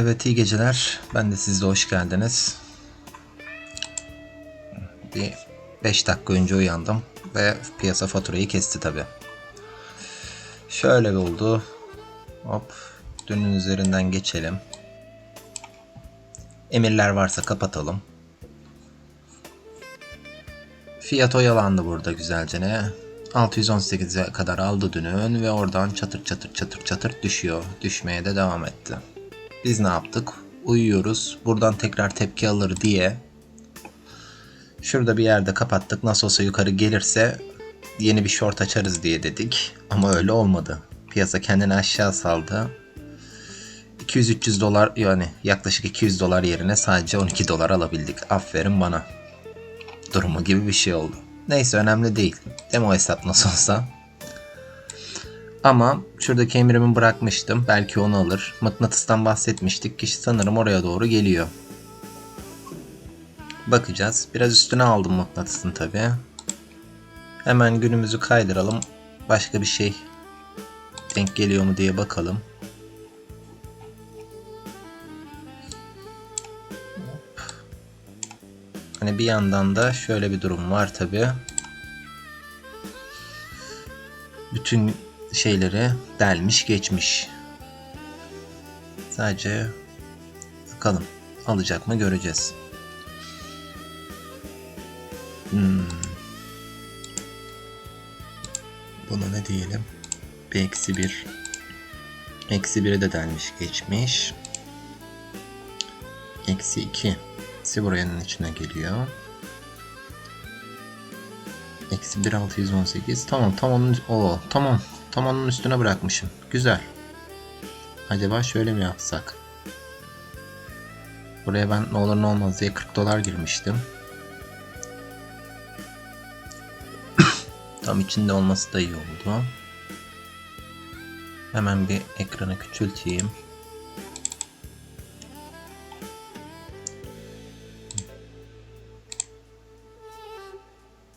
Evet iyi geceler. Ben de siz de hoş geldiniz. Bir 5 dakika önce uyandım ve piyasa faturayı kesti tabi. Şöyle bir oldu. Hop. Dünün üzerinden geçelim. Emirler varsa kapatalım. Fiyat oyalandı burada güzelce ne? 618'e kadar aldı dünün ve oradan çatır çatır çatır çatır düşüyor. Düşmeye de devam etti. Biz ne yaptık? Uyuyoruz. Buradan tekrar tepki alır diye şurada bir yerde kapattık. Nasıl olsa yukarı gelirse yeni bir short açarız diye dedik. Ama öyle olmadı. Piyasa kendini aşağı saldı. 200-300 dolar yani yaklaşık 200 dolar yerine sadece 12 dolar alabildik. Aferin bana. Durumu gibi bir şey oldu. Neyse önemli değil. Demo hesap nasıl olsa. Ama şuradaki emrimi bırakmıştım. Belki onu alır. Mıknatıstan bahsetmiştik. Kişi sanırım oraya doğru geliyor. Bakacağız. Biraz üstüne aldım mıknatısın tabi. Hemen günümüzü kaydıralım. Başka bir şey denk geliyor mu diye bakalım. Hani bir yandan da şöyle bir durum var tabi. Bütün şeyleri delmiş geçmiş. Sadece bakalım alacak mı göreceğiz. Hmm. Buna ne diyelim? Bir eksi bir. Eksi biri de delmiş geçmiş. Eksi iki. Eksi buranın içine geliyor. Eksi 1 618. Tamam tam onun o tamam. Tam onun üstüne bırakmışım. Güzel. Acaba şöyle mi yapsak? Buraya ben ne olur ne olmaz diye 40 dolar girmiştim. tam içinde olması da iyi oldu. Hemen bir ekranı küçülteyim.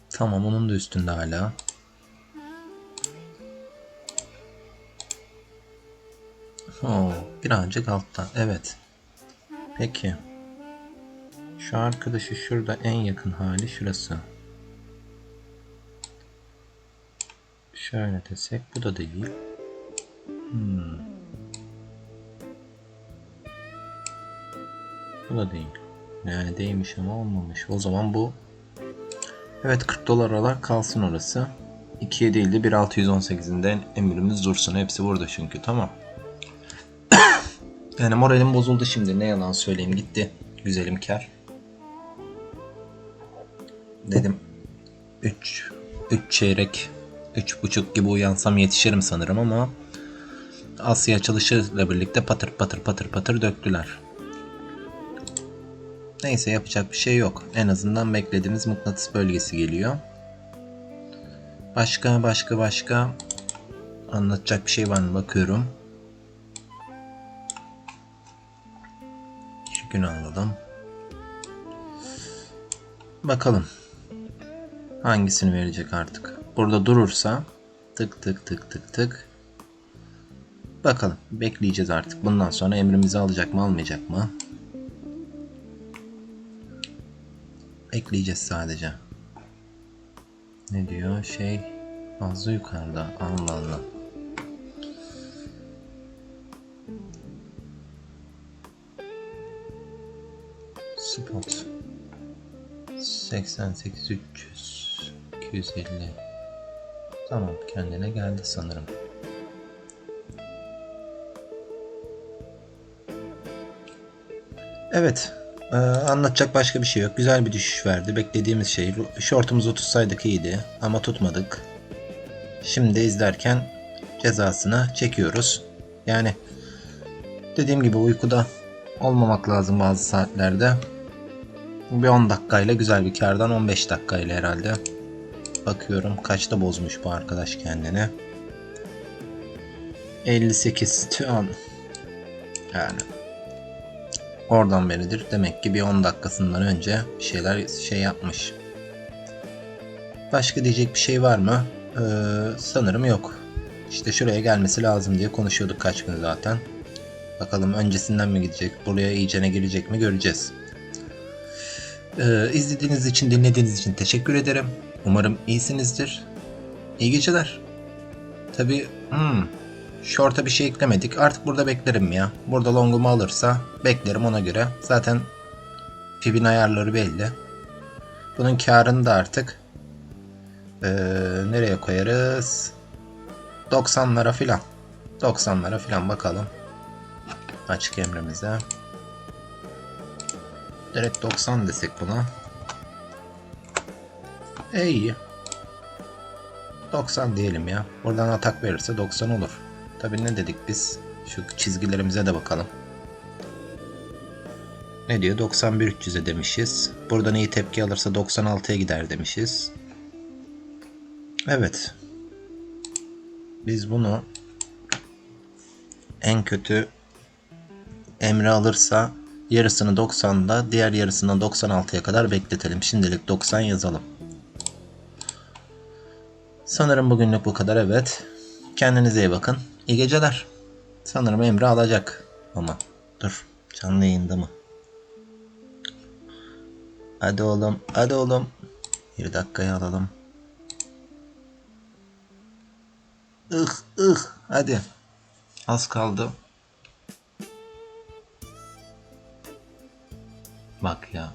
Tamam onun da üstünde hala. Oo, birazcık altta. Evet. Peki. Şu arkadaşı şurada en yakın hali şurası. Şöyle desek bu da değil. Hmm. Bu da değil. Yani değmiş ama olmamış. O zaman bu Evet 40 dolar olarak kalsın orası. 2'ye değil de 1.618'inden emrimiz dursun. Hepsi burada çünkü tamam. Yani moralim bozuldu şimdi ne yalan söyleyeyim gitti. Güzelim kar. Dedim 3 3 çeyrek 3.5 gibi uyansam yetişirim sanırım ama Asya açılışıyla birlikte patır patır patır patır döktüler. Neyse yapacak bir şey yok. En azından beklediğimiz mıknatıs bölgesi geliyor. Başka başka başka anlatacak bir şey var mı bakıyorum. İki gün alalım. Bakalım. Hangisini verecek artık. Burada durursa tık tık tık tık tık. Bakalım. Bekleyeceğiz artık. Bundan sonra emrimizi alacak mı almayacak mı? ekleyeceğiz sadece. Ne diyor? Şey fazla yukarıda. Allah Allah. Spot 88 300 250 Tamam kendine geldi sanırım. Evet ee, anlatacak başka bir şey yok. Güzel bir düşüş verdi. Beklediğimiz şey. Shortumuzu tutsaydık iyiydi ama tutmadık. Şimdi izlerken cezasını çekiyoruz. Yani dediğim gibi uykuda olmamak lazım bazı saatlerde. Bir 10 dakikayla güzel bir kardan 15 dakikayla herhalde. Bakıyorum kaçta bozmuş bu arkadaş kendini. 58 tüan. Yani Oradan beridir. Demek ki bir 10 dakikasından önce bir şeyler şey yapmış. Başka diyecek bir şey var mı? Ee, sanırım yok. İşte şuraya gelmesi lazım diye konuşuyorduk kaç gün zaten. Bakalım öncesinden mi gidecek, buraya iyicene girecek mi göreceğiz. Ee, izlediğiniz için, dinlediğiniz için teşekkür ederim. Umarım iyisinizdir. İyi geceler. Tabi hmm, short'a bir şey eklemedik. Artık burada beklerim ya. Burada longumu alırsa beklerim ona göre. Zaten Fib'in ayarları belli. Bunun karını da artık ee, nereye koyarız? 90'lara filan. 90'lara filan bakalım. Açık emrimize. Direkt 90 desek buna. E iyi. 90 diyelim ya. Buradan atak verirse 90 olur. Tabi ne dedik biz? Şu çizgilerimize de bakalım. Ne diyor? 91 300'e demişiz. Buradan iyi tepki alırsa 96'ya gider demişiz. Evet. Biz bunu en kötü Emre alırsa yarısını 90'da diğer yarısını 96'ya kadar bekletelim. Şimdilik 90 yazalım. Sanırım bugünlük bu kadar evet. Kendinize iyi bakın. İyi geceler. Sanırım Emre alacak. Ama dur canlı yayında mı? Hadi oğlum hadi oğlum. Bir dakikaya alalım. Ih ih hadi. Az kaldı. Ya.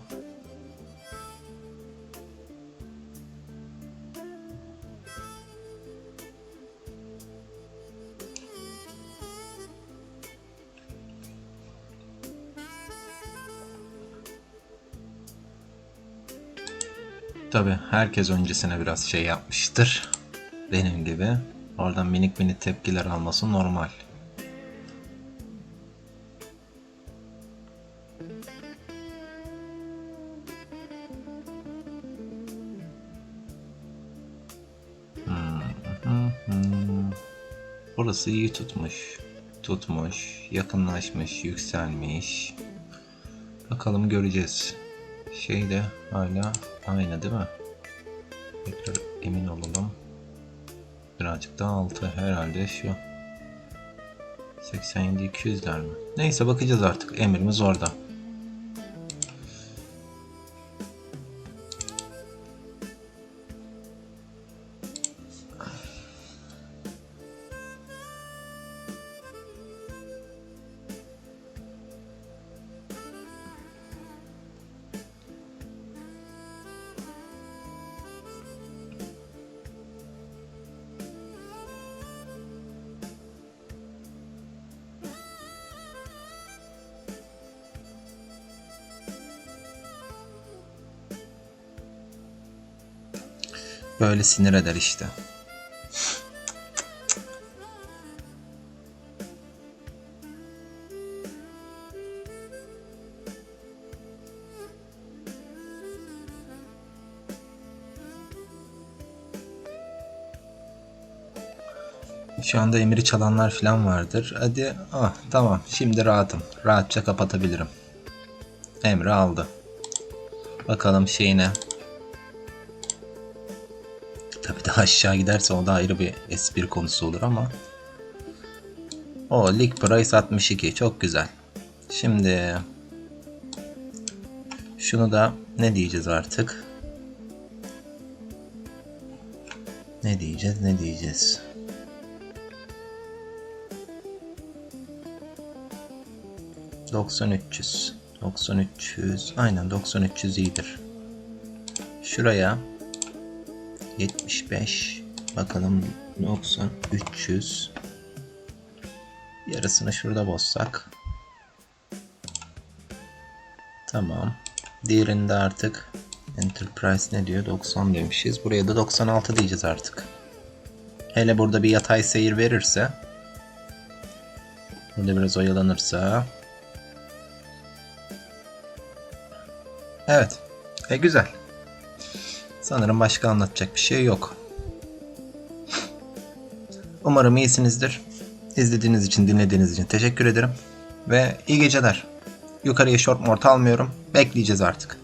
Tabi herkes öncesine biraz şey yapmıştır. Benim gibi. Oradan minik minik tepkiler alması normal. Burası iyi tutmuş. Tutmuş, yakınlaşmış, yükselmiş. Bakalım göreceğiz. Şey de hala aynı değil mi? Tekrar emin olalım. Birazcık daha altı herhalde şu. 87 200'ler mi? Neyse bakacağız artık. Emrimiz orada. Böyle sinir eder işte. Şu anda emiri çalanlar falan vardır. Hadi ah tamam şimdi rahatım. Rahatça kapatabilirim. Emri aldı. Bakalım şeyine Tabi daha aşağı giderse o da ayrı bir espri konusu olur ama. O Lig Price 62 çok güzel. Şimdi şunu da ne diyeceğiz artık? Ne diyeceğiz ne diyeceğiz? Doksan üç yüz. Doksan üç yüz. Aynen doksan üç yüz iyidir. Şuraya 75 bakalım 90 300 yarısını şurada bozsak. Tamam. Diğerinde artık Enterprise ne diyor? 90 demişiz. Buraya da 96 diyeceğiz artık. Hele burada bir yatay seyir verirse burada biraz oyalanırsa. Evet. E güzel Sanırım başka anlatacak bir şey yok. Umarım iyisinizdir. İzlediğiniz için, dinlediğiniz için teşekkür ederim. Ve iyi geceler. Yukarıya short mort almıyorum. Bekleyeceğiz artık.